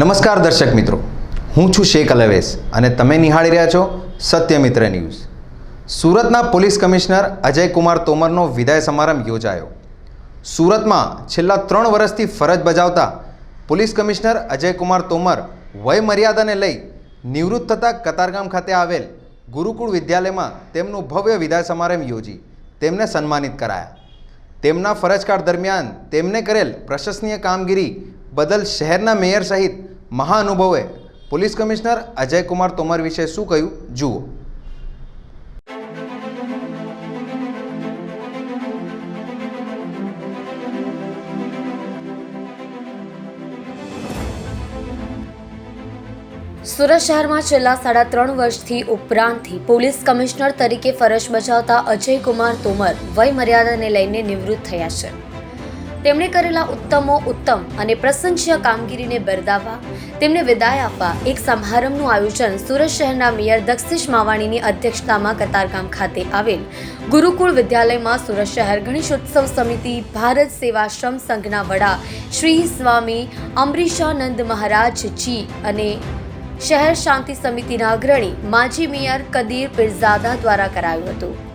નમસ્કાર દર્શક મિત્રો. હું છું શેખ અલવેશ અને તમે નિહાળી રહ્યા છો સત્યમિત્ર ન્યૂઝ. સુરતના પોલીસ કમિશનર અજય કુમાર તોમરનો વિદાય સમારંભ યોજાયો. સુરતમાં છેલ્લા ત્રણ વર્ષથી ફરજ બજાવતા પોલીસ કમિશનર અજય કુમાર તોમર વય મર્યાદાને લઈ નિવૃત્ત થતા કતારગામ ખાતે આવેલ ગુરુકુળ વિદ્યાલયમાં તેમનું ભવ્ય વિદાય સમારંભ યોજી તેમને સન્માનિત કરાયા. તેમના ફરજકાળ દરમિયાન તેમને કરેલ પ્રશંસનીય કામગીરી બદલ શહેરના મેયર સહિત મહાનુભવે પોલીસ કમિશનર અજય કુમાર તોમર વિશે શું કહ્યું? જુઓ. સુરત શહેરમાં છેલ્લા સાડા ત્રણ વર્ષથી ઉપરાંતથી પોલીસ કમિશનર તરીકે ફરજ બજાવતા અજય કુમાર તોમર વય મર્યાદાને લઈને નિવૃત્ત થયા છે. તેમણે કરેલા ઉત્તમો, ઉત્તમ અને પ્રશંસ્ય કામગીરીને બિરદાવવા, તેમને વિદાય આપવા એક સમારંભનું આયોજન સુરત શહેરના મેયર દક્ષિશ માવાણીની અધ્યક્ષતામાં કતારગામ ખાતે આવેલ ગુરુકુળ વિદ્યાલયમાં સુરત શહેર ગણેશોત્સવ સમિતિ, ભારત સેવાશ્રમ સંઘના વડા શ્રી સ્વામી અમરીશાનંદ મહારાજજી અને શહેર શાંતિ સમિતિના અગ્રણી માજી મેયર કદીર પીરઝાદા દ્વારા કરાયું હતું.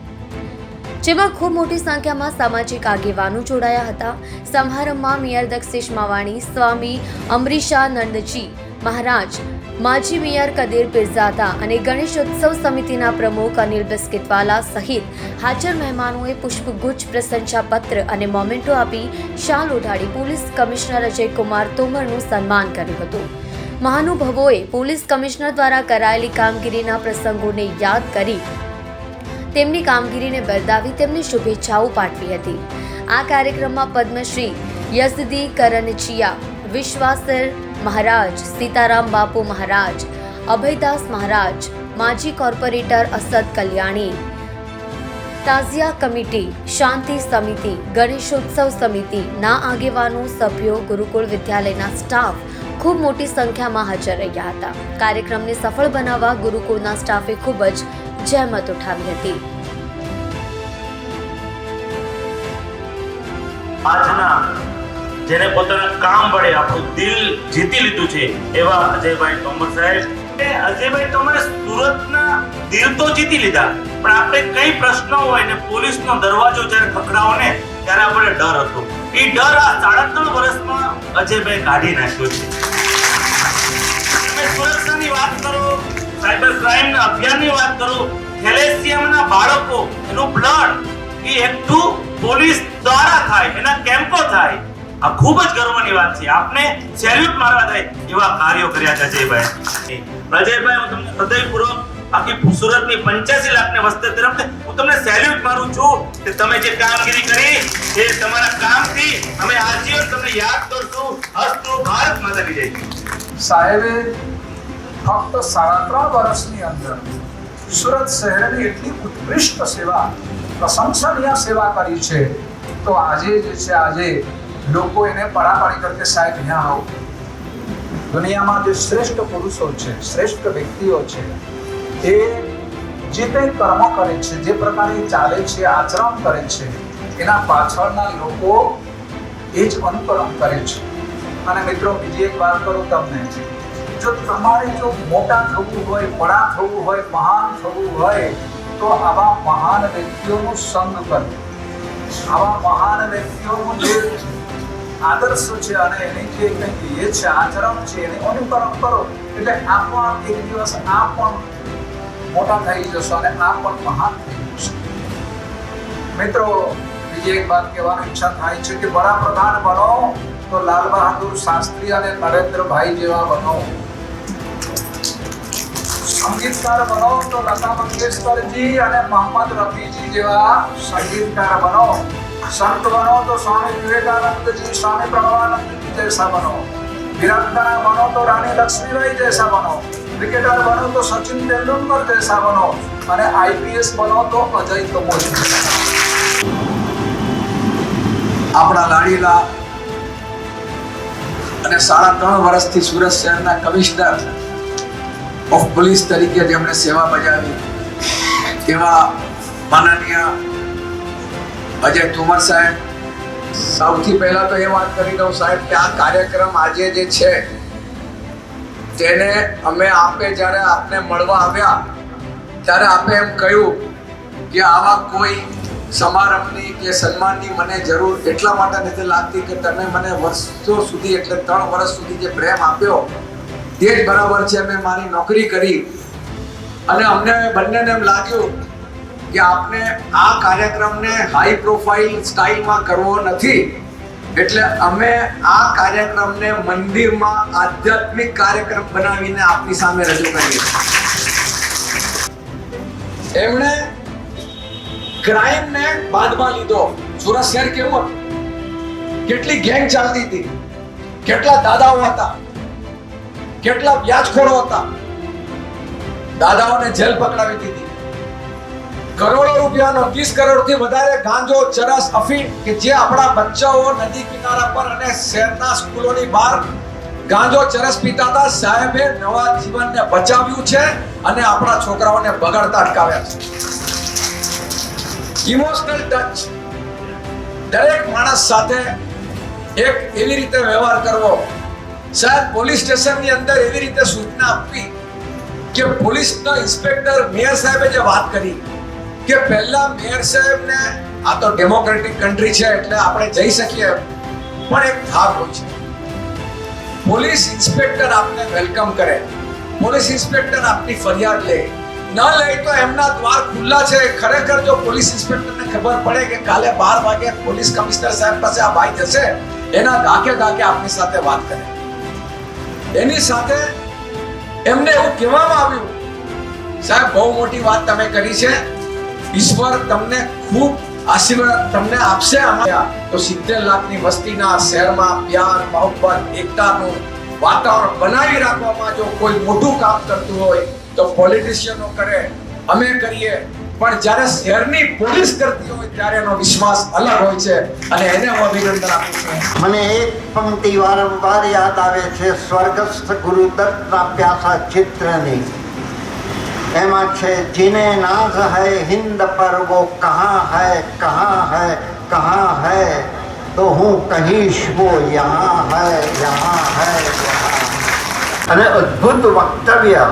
જેમાં ખૂબ મોટી સંખ્યામાં સામાજિક આગેવાનો જોડાયા હતા. સમારંભમાં મેયર દક્ષિશ માવાણી, સ્વામી અમરીશાનંદજી મહારાજ, માજી મેયર કદીર પીરઝાદા અને ગણેશોત્સવ સમિતિના પ્રમુખ અનિલ બિસ્કિતવાલા સહિત હાજર મહેમાનોએ પુષ્પગુચ્છ પ્રશંસાપત્ર અને મોમેન્ટો આપી શાલ ઉઢાડી પોલીસ કમિશનર અજય કુમાર તોમરનું સન્માન કર્યું હતું. મહાનુભાવોએ પોલીસ કમિશનર દ્વારા કરાયેલી કામગીરીના પ્રસંગોને યાદ કરી તેમની કામગીરીને બિરદાવી તેમને શુભેચ્છાઓ પાઠવી હતી. આ કાર્યક્રમમાં પદ્મશ્રી યસદી કરનચિયા વિશ્વાસર મહારાજ, સીતારામ બાપુ મહારાજ, અભયદાસ મહારાજ, માજી કોર્પોરેટર અસદ કલ્યાણી, તાઝિયા કમિટી, શાંતિ સમિતિ, ગણેશોત્સવ સમિતિ, ના આગેવાનો, સભ્યો, ગુરુકુળ વિદ્યાલયના સ્ટાફ ખૂબ મોટી સંખ્યામાં હાજર રહ્યા હતા. કાર્યક્રમને સફળ બનાવવા ગુરુકુળના સ્ટાફે ખૂબ જ જહેમત ઉઠાવી હતી. આજના જેને પોતાના કામ વડે આપણું દિલ જીતી લીધું છે, એવા અજયભાઈ તોમર સાહેબ. અજયભાઈ તોમરે સુરતના દિલ તો જીતી લીધા, પણ આપણે કઈ પ્રશ્ન હોય ને પોલીસનો દરવાજો જ્યારે ખખડાવો ને ત્યારે આપણે ડર હતો. એ ડર આ સાડા ત્રણ વર્ષમાં અજયભાઈ કાઢી નાખ્યો છે. સાયબર ક્રાઇમના અભિયાનની વાત કરો, થેલેસિયમના બાળકો, એનું બ્લડ એ એકઠું પોલીસ દ્વારા થાય, એના કેમ્પો થાય. આ ખૂબ જ ગર્વની વાત છે. આપને સેલ્યુટ મારવા થાય એવા કાર્યો કર્યા છે અજયભાઈ. અજયભાઈ, હું તમને હૃદયપૂર્વક આખી સુરતની પંચ્યાસી લાખની વસ્તી તરફ હું તમને સેલ્યુટ મારું છું કે તમે જે કામગીરી કરી, એ તમારા કામથી અમે આજીવન તમને યાદ કરશું. હસ્તુ ભારત માતા વિજય સાહેબે ફક્ત સાડા ત્રણ વર્ષની અંદર સુરત શહેરની એટલી ઉત્કૃષ્ટ સેવા, પ્રશંસનીય સેવા કરી છે, તો આજે જે છે, આજે લોકો એને પડાપાડી કરકે સાહેબ અહીંયા આવો. દુનિયામાં જે શ્રેષ્ઠ પુરુષો છે, શ્રેષ્ઠ વ્યક્તિઓ છે, એ જે કંઈ કર્મ કરે છે, જે પ્રકારે ચાલે છે, આચરણ કરે છે, એના પાછળના લોકો એ જ અનુકરણ કરે છે. અને મિત્રો, બીજી એક વાત કરું તમને. જો તમારે જો મોટા થવું હોય, બડા થવું હોય, મહાન થવું હોય, તો આવા મહાન વ્યક્તિઓનું સંગ કરો આવા મહાન વ્યક્તિઓનું જે આદર્શ છે અને એની જે કંઈક એ છે આચરણ છે, એને અનુકરણ કરો, એટલે આ પણ એક દિવસ આ પણ મોટા થઈ જશો અને આ પણ મહાન થઈ જશો. મિત્રો, બીજી એક વાત કહેવાની ઈચ્છા થાય છે કે વડાપ્રધાન બનો, તો લાલ બહાદુર શાસ્ત્રી અને નરેન્દ્રભાઈ જેવા બનો. સંગીતકાર બનો તો લતા મંગેશકરજી અને મોહમ્મદ રફીજી જેવા સંગીતકાર બનો. સંત બનો તો સ્વામી વિવેકાનંદજી, સ્વામી પ્રભવાનંદજી જૈસા બનો. વીરાંગના બનો તો રાણી લક્ષ્મીબાઈ જૈસા બનો. ક્રિકેટર બનો તો સચિન તેંડુલકર જૈસા બનો. અને આઈપીએસ બનો તો અજય કપૂર આપણા લાડીલા અને સાડા ત્રણ વર્ષથી સુરત શહેરના કમિશનર ઓફ પોલીસ તરીકે જેમણે સેવા બજાવી. તેવા માનનીય અજય તુમર સાહેબ. સૌથી પહેલા તો એ વાત કરી દઉં સાહેબ કે આ કાર્યક્રમ આજે જે છે, તેને અમે આપે જ્યારે આપને મળવા આવ્યા, ત્યારે આપે એમ કહ્યું કે આવા કોઈ સમારંભની કે સન્માનની મને જરૂર એટલા માટે નથી લાગતી કે તમે મને વર્ષો સુધી એટલે ત્રણ વર્ષ સુધી જે પ્રેમ આપ્યો તે જ બરાબર છે, મેં મારી નોકરી કરી. અને અમને બંનેને એમ લાગ્યું કે આપને આ કાર્યક્રમને હાઈ પ્રોફાઇલ સ્ટાઇલમાં કરવો નથી. એટલે અમે આ કાર્યક્રમને મંદિરમાં આધ્યાત્મિક કાર્યક્રમ બનાવીને આપની સામે રજૂ કરીએ એમણે ક્રાઇમને બાદમાં લીધો. સુરત શહેર કેવું કેટલી ગેંગ ચાલતી હતી? કેટલા દાદાઓ હતા? કેટલા વ્યાજખોરો હતા. દાદાઓને જેલ પકડાવી દીધી. કરોડો રૂપિયાનો ત્રીસ કરોડથી વધારે ગાંજો, ચરસ, અફીણ કે જે આપણા બચ્ચાઓ નદી કિનારા પર અને શહેરના સ્કૂલોની બહાર ગાંજો, ચરસ પીતા હતા સાહેબે નવા જીવનને બચાવ્યું છે અને આપણા છોકરાઓને બગાડતા અટકાવ્યા છે. ઇમોશનલ ટચ દરેક માણસ સાથે એક એવી રીતે વ્યવહાર કરવો સાહેબ, પોલીસ સ્ટેશનની અંદર એવી રીતે સૂચના આપવી કે પોલીસનો ઇન્સ્પેક્ટર મેયર સાહેબે જે વાત કરી કે પહેલા મેયર સાહેબને આ તો ડેમોક્રેટિક કન્ટ્રી છે એટલે આપણે જઈ શકીએ પણ એક થાક હોય છે. પોલીસ ઇન્સ્પેક્ટર આપને વેલકમ કરે. પોલીસ ઇન્સ્પેક્ટર આપની ફરિયાદ લે. ન લે તો એમના દ્વાર ખુલ્લા છે. ખરેખર જો પોલીસ ઇન્સ્પેક્ટરને ખબર પડે કે કાલે બાર વાગે પોલીસ કમિશનર સાહેબ પાસે આ ભાઈ જશે, એના ડાકે ડાકે આપની સાથે વાત કરે. એની સાથે એમને એવું કહેવામાં આવ્યું, સાહેબ, બહુ મોટી વાત તમે કરી છે. ઈશ્વર તમને ખૂબ આશીર્વાદ તમને આપશે આમાં. તો સિત્તેર લાખની વસ્તીના શહેરમાં પ્યાર, મોહબ્બત, એકતાનું વાતાવરણ બનાવી રાખવામાં જો કોઈ મોટું કામ કરતું હોય, તો પોલિટિશિયનો કરે. અમે કરીએ પણ જ્યારે શહેરની પોલીસ કરતી હોય ત્યારે એનો વિશ્વાસ અલગ હોય છે અને એને હું અભિનંદન આપું છું. મને એક પંક્તિ વારંવાર યાદ આવે છે, સ્વર્ગસ્થ ગુરુદત્તના પ્યાસા ચિત્રની. એમાં છે, જીને નાઝ હૈ હિન્દ પર, વો કહા હૈ કહા હૈ કહા હૈ, તો હું કહીશ, વો યહાં હૈ યહાં હૈ. અને અદ્ભુત વક્તવ્ય.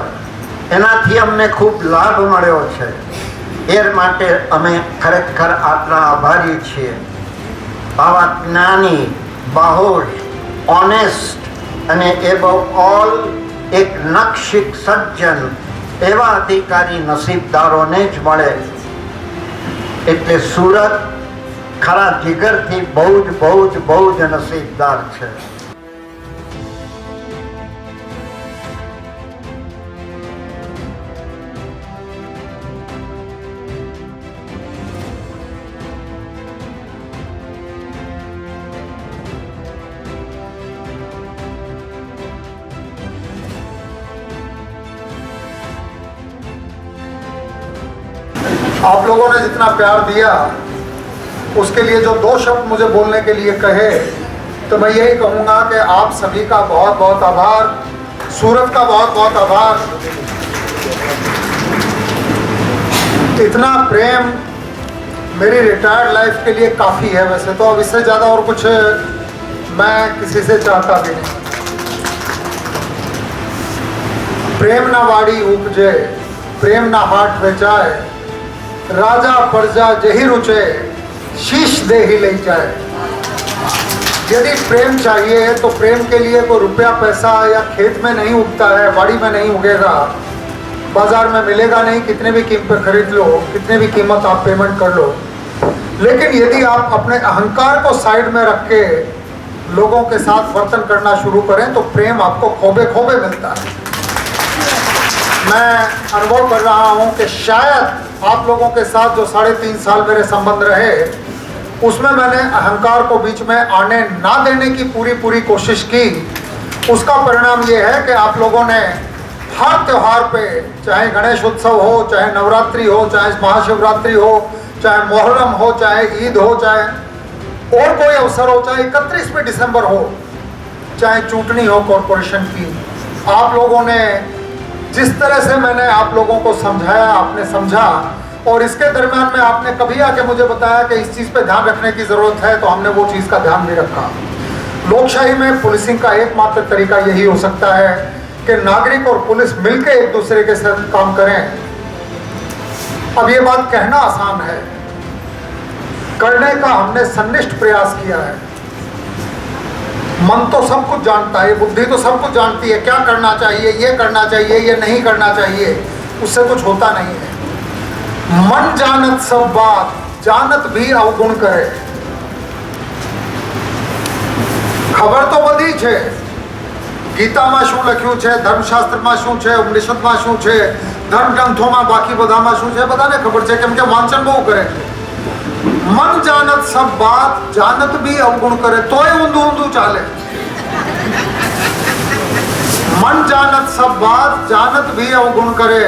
એનાથી અમને ખૂબ લાભ મળ્યો છે. એ માટે અમે ખરેખર આટલા આભારી છીએ. આવા જ્ઞાની બાહોશ ઓનેસ્ટ અને એબવ ઓલ એક નક્ષિક સજ્જન એવા અધિકારી નસીબદારોને જ મળે. એટલે સુરત ખરા જીગરથી બહુ જ બહુ જ બહુ જ નસીબદાર છે. आप लोगों ने जितना प्यार दिया, उसके लिए जो दो शब्द मुझे बोलने के लिए कहे तो मैं यही कहूँगा कि आप सभी का बहुत बहुत आभार, सूरत का बहुत बहुत आभार। इतना प्रेम मेरी रिटायर्ड लाइफ के लिए काफ़ी है वैसे तो अब इससे ज़्यादा और कुछ मैं किसी से चाहता भी नहीं। प्रेम ना वाड़ी उपजे, प्रेम ना हाट बेचाए राजा प्रजा जही रुचे, शीश दे ही ले जाए। यदि प्रेम चाहिए तो प्रेम के लिए कोई रुपया, पैसा या खेत में नहीं उगता है, बाड़ी में नहीं उगेगा, बाज़ार में मिलेगा नहीं, कितने भी कीमत खरीद लो, कितने भी कीमत आप पेमेंट कर लो। लेकिन यदि आप अपने अहंकार को साइड में रख के लोगों के साथ वर्तन करना शुरू करें तो प्रेम आपको खोबे खोबे मिलता है। मैं अनुभव कर रहा हूँ कि शायद आप लोगों के साथ जो साढ़े तीन साल मेरे संबंध रहे, उसमें मैंने अहंकार को बीच में आने ना देने की पूरी पूरी कोशिश की। उसका परिणाम ये है कि आप लोगों ने हर त्यौहार पे, चाहे गणेश उत्सव हो, चाहे नवरात्रि हो, चाहे महाशिवरात्रि हो, चाहे मोहर्रम हो, चाहे ईद हो, चाहे और कोई अवसर हो, चाहे इकतीसवीं दिसंबर हो, चाहे चूटनी हो, कॉरपोरेशन की, आप लोगों ने जिस तरह से मैंने आप लोगों को समझाया, आपने समझा, और इसके दरमियान में आपने कभी आके मुझे बताया कि इस चीज़ पे ध्यान रखने की ज़रूरत है तो हमने वो चीज़ का ध्यान भी रखा। लोकशाही में पुलिसिंग का एकमात्र तरीका यही हो सकता है कि नागरिक और पुलिस मिलकर एक दूसरे के साथ काम करें। अब ये बात कहना आसान है। करने का हमने सन्निष्ठ प्रयास किया है। मन तो सब कुछ जानता है बुद्धि तो सब कुछ जानती है क्या करना चाहिए ये करना चाहिए ये नहीं करना चाहिए उससे कुछ होता नहीं है मन जानत सब बात जानत भी अवगुण करे ખબર તો બધી છે ગીતામાં શું લખ્યું છે ધર્મશાસ્ત્રમાં શું છે ઉપનિષદમાં શું છે ધર્મ ગ્રંથોમાં બાકી બધામાં શું છે બધાને ખબર છે કેમ કે વાંચન બહુ કરે છે મન જાનત સબ બાત, જાનત બી અવગુણ કરે, તોય ઊંધું ઊંધું ચાલે. મન જાનત સબ બાત, જાનત ભી અવગુણ કરે.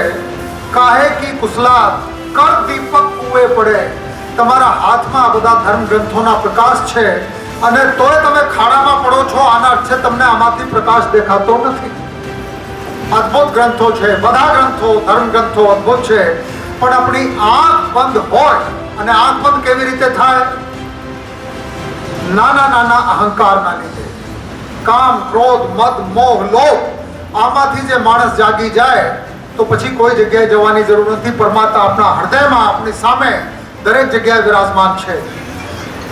કાહે કી કુસલાત, કર દીપક કુએ પડે. તમારા હાથમાં આ બધા ધર્મ ગ્રંથોના પ્રકાશ છે અને તોય તમે ખાડામાં પડો છો, આના અર્થે તમને આમાંથી પ્રકાશ દેખાતો નથી. અદ્ભુત ગ્રંથો છે, બધા ગ્રંથો ધર્મ ગ્રંથો અદ્ભુત છે, પણ આપણી આંખ બંધ હોય અને આંખ બંધ કેવી રીતે થાય? નાના નાના અહંકારના લીધે. કામ, ક્રોધ મત મોહ, લોભ, આમાંથી જે માણસ જાગી જાય, તો પછી કોઈ જગ્યાએ જવાની જરૂર નથી. પરમાત્મા આપણા હૃદયમાં, આપણી સામે દરેક જગ્યાએ વિરાજમાન છે.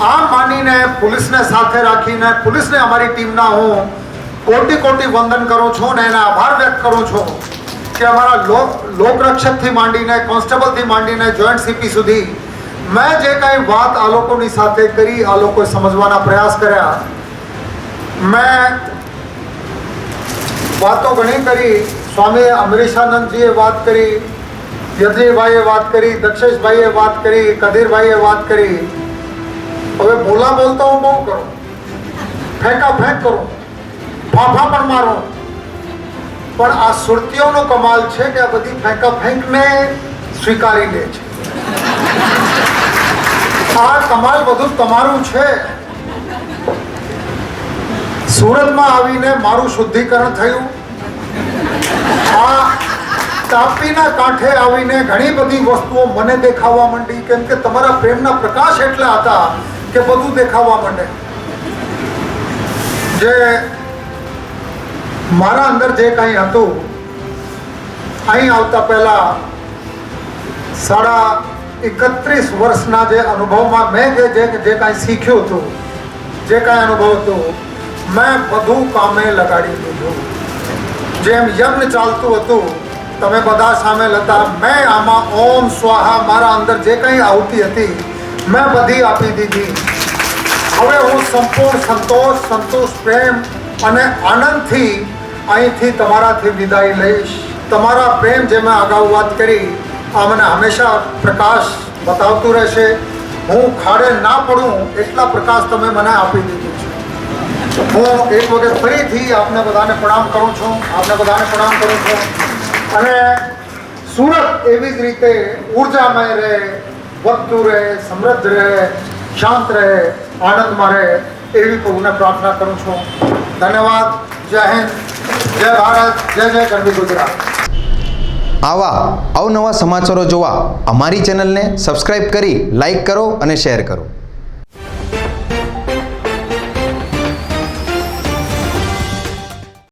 આ માનીને પોલીસને સાથે રાખીને, પોલીસને અમારી ટીમના હું કોટી કોટી વંદન કરું છું ને એના આભાર વ્યક્ત કરું છું કે અમારા લોક, લોકરક્ષકથી માંડીને, કોન્સ્ટેબલથી માંડીને, જોઈન્ટ સીપી સુધી મેં જે કાંઈ વાત આ લોકોની સાથે કરી, આ લોકોએ સમજવાના પ્રયાસ કર્યા, મેં વાતો ઘણી કરી. સ્વામી અમરીશાનંદજીએ વાત કરી, યજ્ઞભાઈએ વાત કરી, દક્ષેશભાઈએ વાત કરી, કદીરભાઈએ વાત કરી. હવે બોલા બોલતો હું બહુ કરું. ફેંકા ફેંક કરું. ફાફા પણ મારું. પણ આ સુરતીઓનો કમાલ છે કે આ બધી ફેંકા ફેંકને સ્વીકારી લે છે. આ કમાલ બધું તમારું છે. સુરતમાં આવીને મારું શુદ્ધિકરણ થયું. આ તાપીના કાંઠે આવીને ઘણી બધી વસ્તુઓ મને દેખાવા માંડી, કેમ કે તમારા પ્રેમના પ્રકાશ એટલા હતા કે બધું દેખાવા માંડે. જે મારા અંદર જે કંઈ હતું, અહીં આવતા પહેલાં સાડા એકત્રીસ વર્ષના જે અનુભવમાં મેં જે જે કાંઈ શીખ્યું હતું, જે કાંઈ અનુભવ હતું, મેં બધું કામે લગાડી દીધું. જેમ યજ્ઞ ચાલતું હતું, તમે બધા સામેલ હતા મેં આમાં ઓમ સ્વાહા, મારા અંદર જે કંઈ આવતી હતી, મેં બધી આપી દીધી. હવે હું સંપૂર્ણ સંતોષ સંતોષ, પ્રેમ અને આનંદથી અહીંથી તમારાથી વિદાય લઈશ. તમારા પ્રેમ જે મેં અગાઉ વાત કરી આ મને હંમેશા પ્રકાશ બતાવતું રહેશે. હું ખાડે ના પડું એટલા પ્રકાશ તમે મને આપી દીધું છે. હું એક વખત ફરીથી આપને બધાને પ્રણામ કરું છું, આપને બધાને પ્રણામ કરું છું. અને સુરત એવી જ રીતે ઉર્જામય રહે વધતું રહે, સમૃદ્ધ રહે, શાંત રહે, આનંદમાં રહે એવી પ્રભુને પ્રાર્થના કરું છું. ધન્યવાદ. જય હિન્દ. જય ભારત. જય જય ગરબી ગુજરાત. આવા અવનવા સમાચારો જોવા અમારી ચેનલને સબસ્ક્રાઈબ કરી લાઈક કરો અને શેર કરો.